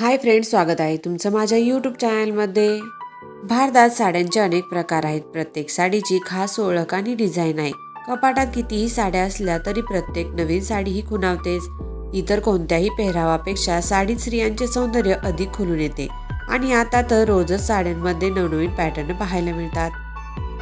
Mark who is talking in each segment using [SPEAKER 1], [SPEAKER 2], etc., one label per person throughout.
[SPEAKER 1] Hi friend स्वागत आहे तुमचं माझ्या यूट्यूब चॅनलमध्ये भारतात साड्यांचे अनेक प्रकार आहेत. प्रत्येक साडीची खास ओळख आणि डिझाईन आहे. कपाटात कितीही साड्या असल्या तरी प्रत्येक नवीन साडी ही खुणावतेच. इतर कोणत्याही पेहरावापेक्षा साडीत स्त्रियांचे सौंदर्य अधिक खुलून येते. आणि आता तर रोजच साड्यांमध्ये नवनवीन पॅटर्न पाहायला मिळतात.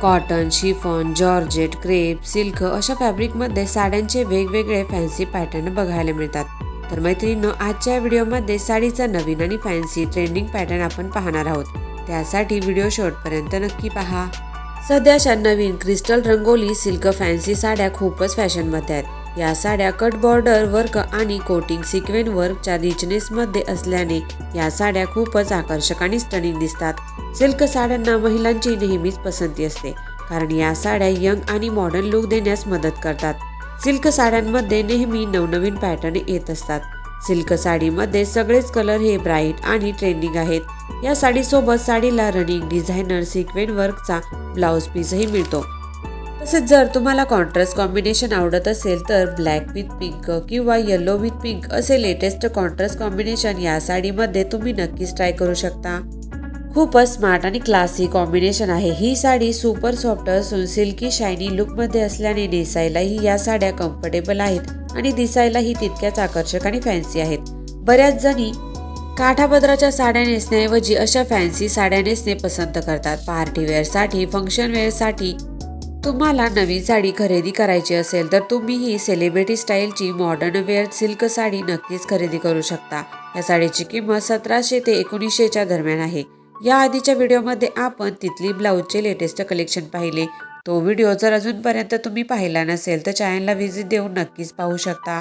[SPEAKER 1] Cotton chiffon georgette crepe silk अशा फॅब्रिकमध्ये साड्यांचे वेगवेगळे फॅन्सी पॅटर्न बघायला मिळतात. तर मैत्रिणींनो आजच्या व्हिडिओमध्ये साडीचा नवीन आणि फॅन्सी ट्रेंडिंग पॅटर्न आपण पाहणार आहोत. त्यासाठी व्हिडिओ शॉर्टपर्यंत नक्की पहा. सध्याच्या नवीन क्रिस्टल रंगोली सिल्क फॅन्सी साड्या खूपच फॅशनमध्ये आहेत. या साड्या कट बॉर्डर वर्क आणि कोटिंग सिक्वेन वर्कच्या रिचनेसमध्ये असल्याने या साड्या खूपच आकर्षक आणि स्टनिंग दिसतात. सिल्क साड्यांना महिलांची नेहमीच पसंती असते कारण या साड्या यंग आणि मॉडर्न लुक देण्यास मदत करतात. सिल्क साड्यांमध्ये नेहमी नवनवीन पॅटर्न येत असतात. सिल्क साडीमध्ये सगळेच कलर हे ब्राईट आणि ट्रेंडिंग आहेत. या साडीसोबत साडीला रनिंग डिझायनर सिक्वेन वर्कचा ब्लाऊज पीसही मिळतो. तसेच जर तुम्हाला कॉन्ट्रास्ट कॉम्बिनेशन आवडत असेल तर ब्लॅक विथ पिंक किंवा येलो विथ पिंक असे लेटेस्ट कॉन्ट्रास्ट कॉम्बिनेशन या साडीमध्ये तुम्ही नक्कीच ट्राय करू शकता. खूपच स्मार्ट आणि क्लासी कॉम्बिनेशन आहे. ही साडी सुपर सॉफ्ट असून सिल्की शायनी लुकमध्ये असल्याने नेसायलाही या साड्या कम्फर्टेबल आहेत आणि दिसायलाही तितक्याच आकर्षक आणि फॅन्सी आहेत. बऱ्याच जणी काठापदराच्या साड्या नेसण्याऐवजी अशा फॅन्सी साड्या नेसणे पसंत करतात. पार्टी वेअरसाठी फंक्शन वेअरसाठी तुम्हाला नवीन साडी खरेदी करायची असेल तर तुम्ही ही सेलिब्रिटी स्टाईलची मॉडर्न वेअर सिल्क साडी नक्कीच खरेदी करू शकता. या साडीची किंमत सतराशे ते एकोणीसशेच्या दरम्यान आहे. या आधीच्या व्हिडिओमध्ये आपण तिथली ब्लाऊजचे लेटेस्ट कलेक्शन पाहिले. तो व्हिडिओ जर अजूनपर्यंत तुम्ही पाहिला नसेल तर चॅनलला व्हिजिट देऊन नक्कीच पाहू शकता.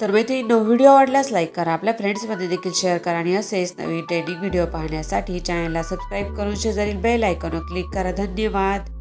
[SPEAKER 1] तर मैत्रिणींनो व्हिडिओ आवडल्यास लाईक करा आपल्या फ्रेंड्समध्ये देखील शेअर करा आणि असेच नवीन ट्रेनिंग व्हिडिओ पाहण्यासाठी चॅनलला सबस्क्राईब करून शेजारील बेल आयकॉनवर क्लिक करा. धन्यवाद!